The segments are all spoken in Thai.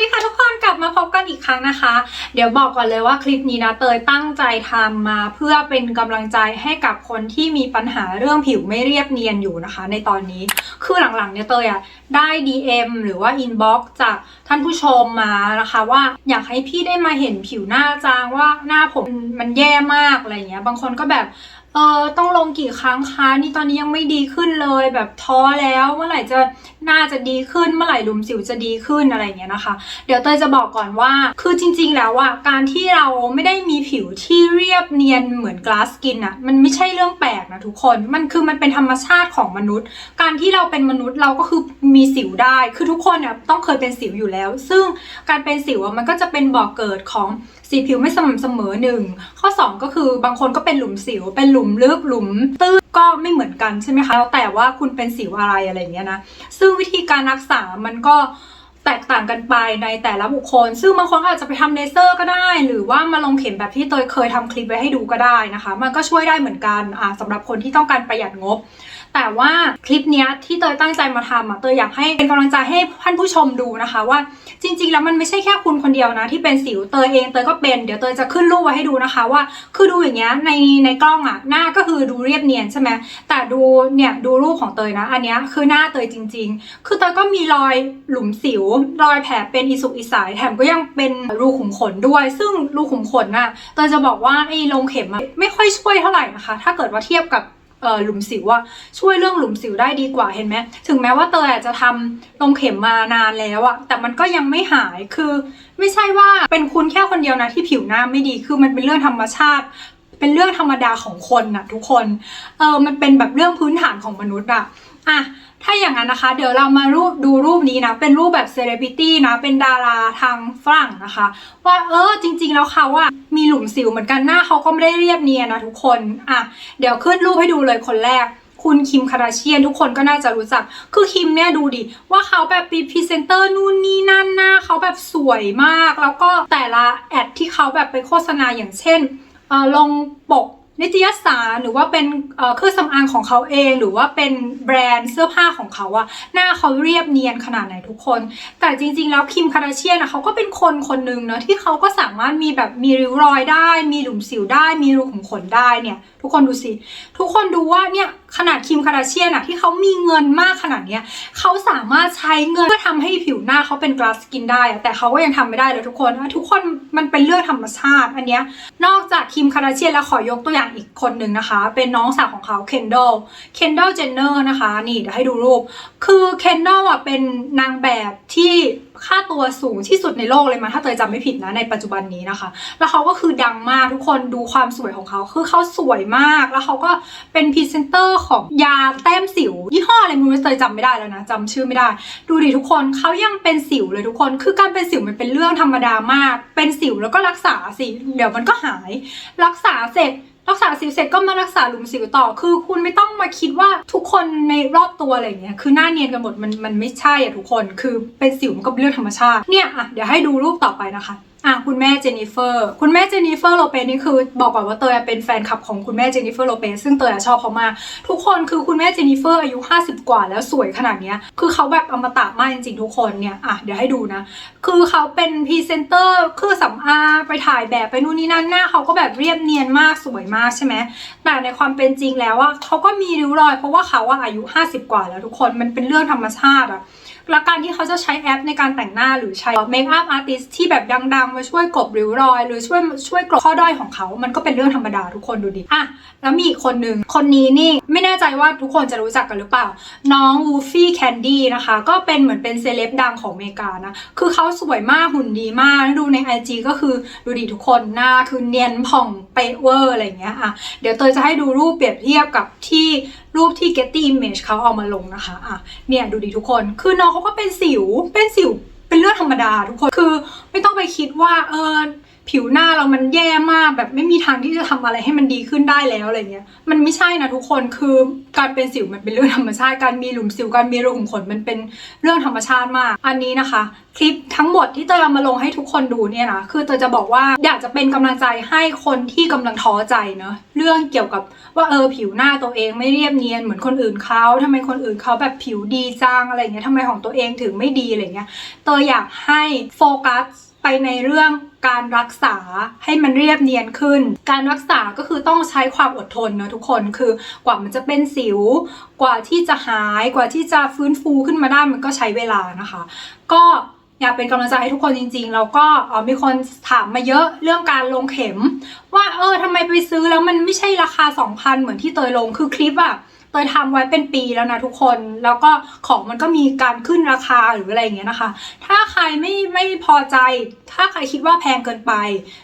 ดีค่ะทุกคนกลับมาพบกันอีกครั้งนะคะ เดี๋ยวบอกก่อนเลยว่าคลิปนี้นะเตยตั้งใจทำมาเพื่อเป็นกำลังใจให้กับคนที่มีปัญหาเรื่องผิวไม่เรียบเนียนอยู่นะคะ ในตอนนี้คือหลังๆเนี่ยเตยอะได้ DM หรือว่า inbox จากท่านผู้ชมมานะคะว่าอยากให้พี่ได้มาเห็นผิวหน้าจางว่าหน้าผมมันแย่มากอะไรเงี้ยบางคนก็แบบ เออต้องลงกี่ครั้งคะนี่ตอนนี้ยังไม่ดีขึ้นเลย แบบท้อแล้วเมื่อไหร่จะน้าจะดีขึ้นเมื่อไหร่หลุมสิวจะดีขึ้นอะไรอย่างเงี้ยนะคะ เดี๋ยวเตยจะบอกก่อนว่าคือจริง ๆ แล้วอะการที่เราไม่ได้มีผิวที่เรียบเนียนเหมือนกลาสกินอะมันไม่ใช่เรื่องแปลกนะทุกคนมันคือมันเป็นธรรมชาติของมนุษย์ การที่เราเป็นมนุษย์เราก็คือมีสิวได้ คือทุกคนเนี่ยต้องเคยเป็นสิวอยู่แล้ว ซึ่งการเป็นสิวอะมันก็จะเป็นบ่อกเกิดของ สีผิวไม่สม่ำเสมอหนึ่งข้อ 2 ก็คือบางคนก็เป็นหลุมสิว เป็นหลุมลึกหลุมตื้นก็ไม่เหมือนกันใช่ไหมคะแล้วแต่ว่าคุณเป็นสิวอะไรอะไรอย่างเงี้ยนะซึ่งวิธีการรักษามันก็แตกต่างกันไปในแต่ละบุคคล ซึ่งบางคนอาจจะไปทำเลเซอร์ก็ได้ หรือว่ามาลงเข็มแบบที่เตยเคยทำคลิปไว้ให้ดูก็ได้นะคะ มันก็ช่วยได้เหมือนกันอ่าสำหรับคนที่ต้องการประหยัดงบ แต่ว่าคลิปเนี้ยที่เตยตั้งใจมาทำอะเตยอยากให้เป็นกำลังใจให้ท่านผู้ชมดูนะคะว่าจริง ๆ แล้วมันไม่ใช่แค่คุณคนเดียวนะ ที่เป็นสิวเตยเองเตยก็เป็นเดี๋ยวเตยจะขึ้นรูปไว้ให้ดูนะคะ ว่าคือดูอย่างเงี้ยในในกล้องอะหน้าก็คือดูเรียบเนียนใช่ไหมแต่ดูเนี่ยดูรูปของเตยนะ อันเนี้ยคือหน้าเตยจริง ๆ คือเตยก็มีรอยหลุมสิว รอยแผลเป็นอิสุกอิสายแถมก็ยังเป็นรูขุมขนด้วย ซึ่งรูขุมขนน่ะเตยจะบอกว่าไอ้ลงเข็มอะไม่ค่อยช่วยเท่าไหร่นะคะ ถ้าเกิดว่าเทียบกับ เอ่อหลุมสิวว่าช่วยเรื่องหลุมสิวได้ดีกว่าเห็นไหมถึงแม้ว่าเตยอาจจะทำลงเข็มมานานแล้วอะแต่มันก็ยังไม่หายคือ ไม่ใช่ว่าเป็นคุณแค่คนเดียวนะที่ผิวหน้าไม่ดีคือมันเป็นเรื่องธรรมชาติ เป็นเรื่องธรรมดาของคนนะทุกคนเออมันเป็นแบบเรื่องพื้นฐานของมนุษย์อะ อะถ้าอย่างนั้นนะคะ เดี๋ยวเรามารูปดูรูปนี้นะ เป็นรูปแบบเซเลบริตี้นะ เป็นดาราทางฝรั่งนะคะ ว่าเออจริง ๆ แล้วเขาอะมีหลุมสิวเหมือนกันหน้าเขาก็ไม่ได้เรียบเนียนนะทุกคนอะเดี๋ยวขึ้นรูปให้ดูเลยคนแรก คุณคิมคาราเชียนทุกคนก็น่าจะรู้จัก คือคิมเนี่ยดูดิว่าเขาแบบเป็นพรีเซนเตอร์นู่นนี่นั่นหน้าเขาแบบสวยมาก แล้วก็แต่ละแอดที่เขาแบบไปโฆษณาอย่างเช่นอ่อลงปก นิตยสารหรือว่าเป็นเครื่องสำอางของเขาเอง หรือว่าเป็นแบรนด์เสื้อผ้าของเขาอะหน้าเขาเรียบเนียนขนาดไหนทุกคน แต่จริง ๆ แล้วคิมคาราเชียนะเขาก็เป็นคนคนหนึ่งเนาะที่เขาก็สามารถมีแบบมีริ้วรอยได้ มีหลุมสิวได้ มีรูขุมขนได้เนี่ย ทุกคนดูสิ ทุกคนดูว่าเนี่ย ขนาดคิมคาราเชียนอะที่เขามีเงินมากขนาดเนี้ยเขาสามารถใช้เงินเพื่อทำให้ผิวหน้าเขาเป็นกลาสกินได้แต่เขาก็ยังทำไม่ได้เลยทุกคน ทุกคนมันเป็นเรื่องธรรมชาติอันเนี้ยนอกจากคิมคาราเชียนแล้วขอยกตัวอย่างอีกคนหนึ่งนะคะ เป็นน้องสาวของเขาเคนดอลเคนดอลเจนเนอร์นะคะ นี่เดี๋ยวให้ดูรูป คือเคนดอลอะเป็นนางแบบที่ ค่าตัวสูงที่สุดในโลกเลยมาถ้าเตยจำไม่ผิดนะในปัจจุบันนี้นะคะ แล้วเขาก็คือดังมากทุกคนดูความสวยของเขาคือเขาสวยมาก แล้วเขาก็เป็นพรีเซนเตอร์ของยาแต้มสิว ยี่ห้ออะไรไมันเตยจำไม่ได้แล้วนะจำชื่อไม่ได้ ดูดิทุกคนเขายังเป็นสิวเลยทุกคน คือการเป็นสิวมันเป็นเรื่องธรรมดามาก เป็นสิวแล้วก็รักษาสิเดี๋ยวมันก็หาย รักษาเสร็จ รักษาสิวเสร็จก็มารักษาหลุมสิวต่อ คือคุณไม่ต้องมาคิดว่าทุกคนในรอบตัวอะไรเงี้ย คือหน้าเนียนกันหมดมันมันไม่ใช่อะทุกคน คือเป็นสิวมันก็เป็นเรื่องธรรมชาติ เนี่ยอะเดี๋ยวให้ดูรูปต่อไปนะคะ อะคุณแม่เจนิเฟอร์คุณแม่เจนิเฟอร์โลเปซนี่คือบอกก่อนว่าเตยเป็นแฟนคลับของคุณแม่เจนิเฟอร์โลเปซซึ่งเตยชอบเขามากทุกคนคือคุณแม่เจนิเฟอร์อายุ 50 กว่าแล้วสวยขนาดเนี้ยคือเขาแบบอมตะมากจริงๆทุกคนเนี่ยอะเดี๋ยวให้ดูนะ คือเขาเป็นพรีเซนเตอร์เครื่องสำอางไปถ่ายแบบไปนู่นนี่นั่นหน้าเขาก็แบบเรียบเนียนมากสวยมากใช่ไหมแต่ในความเป็นจริงแล้วอะเขาก็มีริ้วรอย เพราะว่าเขาอะอายุ 50 กว่าแล้วทุกคนมันเป็นเรื่องธรรมชาติอะ แล้วการที่เขาจะใช้แอปในการแต่งหน้าหรือใช้เมคอัพอาร์ติสที่แบบดังๆ มาช่วยกลบริ้วรอย หรือช่วยช่วยกลบข้อด้อยของเขา มันก็เป็นเรื่องธรรมดาทุกคนดูดิอะแล้วมีอีกคนหนึ่งคนนี้นี่ไม่แน่ใจว่าทุกคนจะรู้จักกันหรือเปล่า น้องวูฟี่แคนดี้นะคะ ก็เป็นเหมือนเป็นเซเลบดังของอเมริกานะ คือเขาสวยมากหุ่นดีมาก ดูใน IG ก็คือดูดิทุกคนหน้าคือเนียนผ่องเป๊ะเวอร์อะไรเงี้ยอะเดี๋ยวเตยจะให้ดูรูปเปรียบเทียบกับที่ รูปที่ Getty Image เขาเอามาลงนะคะอะเนี่ยดูดีทุกคน คือน้องเขาก็เป็นสิวเป็นสิวเป็นเรื่องธรรมดาทุกคนคือไม่ต้องไปคิดว่าเออ ผิวหน้าเรามันแย่มากแบบไม่มีทางที่จะทำอะไรให้มันดีขึ้นได้แล้วอะไรเงี้ย มันไม่ใช่นะทุกคนคือการเป็นสิวมันเป็นเรื่องธรรมชาติการมีหลุมสิวการมีรูขุมขนมันเป็นเรื่องธรรมชาติมาก อันนี้นะคะ คลิปทั้งหมดที่เตยมาลงให้ทุกคนดูเนี่ยนะคือเตยจะบอกว่าอยากจะเป็นกำลังใจให้คนที่กำลังท้อใจเนอะเรื่องเกี่ยวกับว่าเออผิวหน้าตัวเองไม่เรียบเนียนเหมือนคนอื่นเขาทำไมคนอื่นเขาแบบผิวดีจังอะไรเงี้ยทำไมของตัวเองถึงไม่ดีอะไรเงี้ยเตยอยากให้โฟกัส ไปในเรื่องการรักษาให้มันเรียบเนียนขึ้น การรักษาก็คือต้องใช้ความอดทนเนะทุกคนคือกว่ามันจะเป็นสิว กว่าที่จะหายกว่าที่จะฟื้นฟูขึ้นมาได้มันก็ใช้เวลานะคะ ก็อยากเป็นกำลังใจให้ทุกคนจริงๆ แล้วก็มีคนถามมาเยอะเรื่องการลงเข็ม ว่าเออทำไมไปซื้อแล้วมันไม่ใช่ราคา 2,000 เหมือนที่เตยลงคือคลิปอะ เตยทำไว้เป็นปีแล้วนะทุกคน แล้วก็ของมันก็มีการขึ้นราคาหรืออะไรอย่างเงี้ยนะคะ ถ้าใครไม่ไม่พอใจ ถ้าใครคิดว่าแพงเกินไป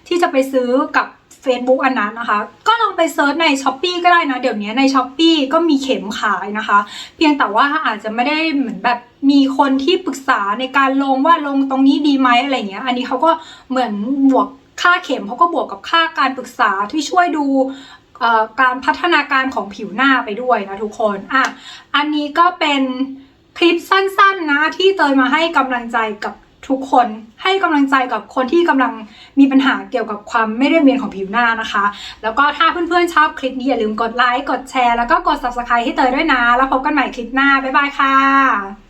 ที่จะไปซื้อกับ Facebook อันนั้นนะคะ ก็ลองไปเซิร์ชใน s h อ p e e ก็ได้นะ เดี๋ยวนี้ใน s h อ p e e ก็มีเข็มขายนะคะ เพียงแต่ว่าอาจจะไม่ได้เหมือนแบบมีคนที่ปรึกษาในการลงว่าลงตรงนี้ดีไหมอะไรเงี้ย อันนี้เขาก็เหมือนบวกค่าเข็มเขาก็บวกกับค่าการปรึกษาที่ช่วยดู การพัฒนาการของผิวหน้าไปด้วยนะทุกคนอะอันนี้ก็เป็นคลิปสั้นๆนะที่เตยมาให้กำลังใจกับทุกคนให้กำลังใจกับคนที่กำลังมีปัญหาเกี่ยวกับความไม่เรียบเนียนของผิวหน้านะคะ แล้วก็ถ้าเพื่อนๆชอบคลิปนี้อย่าลืมกดไลค์กดแชร์แล้วก็กด subscribe ให้เตยด้วยนะ แล้วพบกันใหม่คลิปหน้า บ๊ายบายค่ะ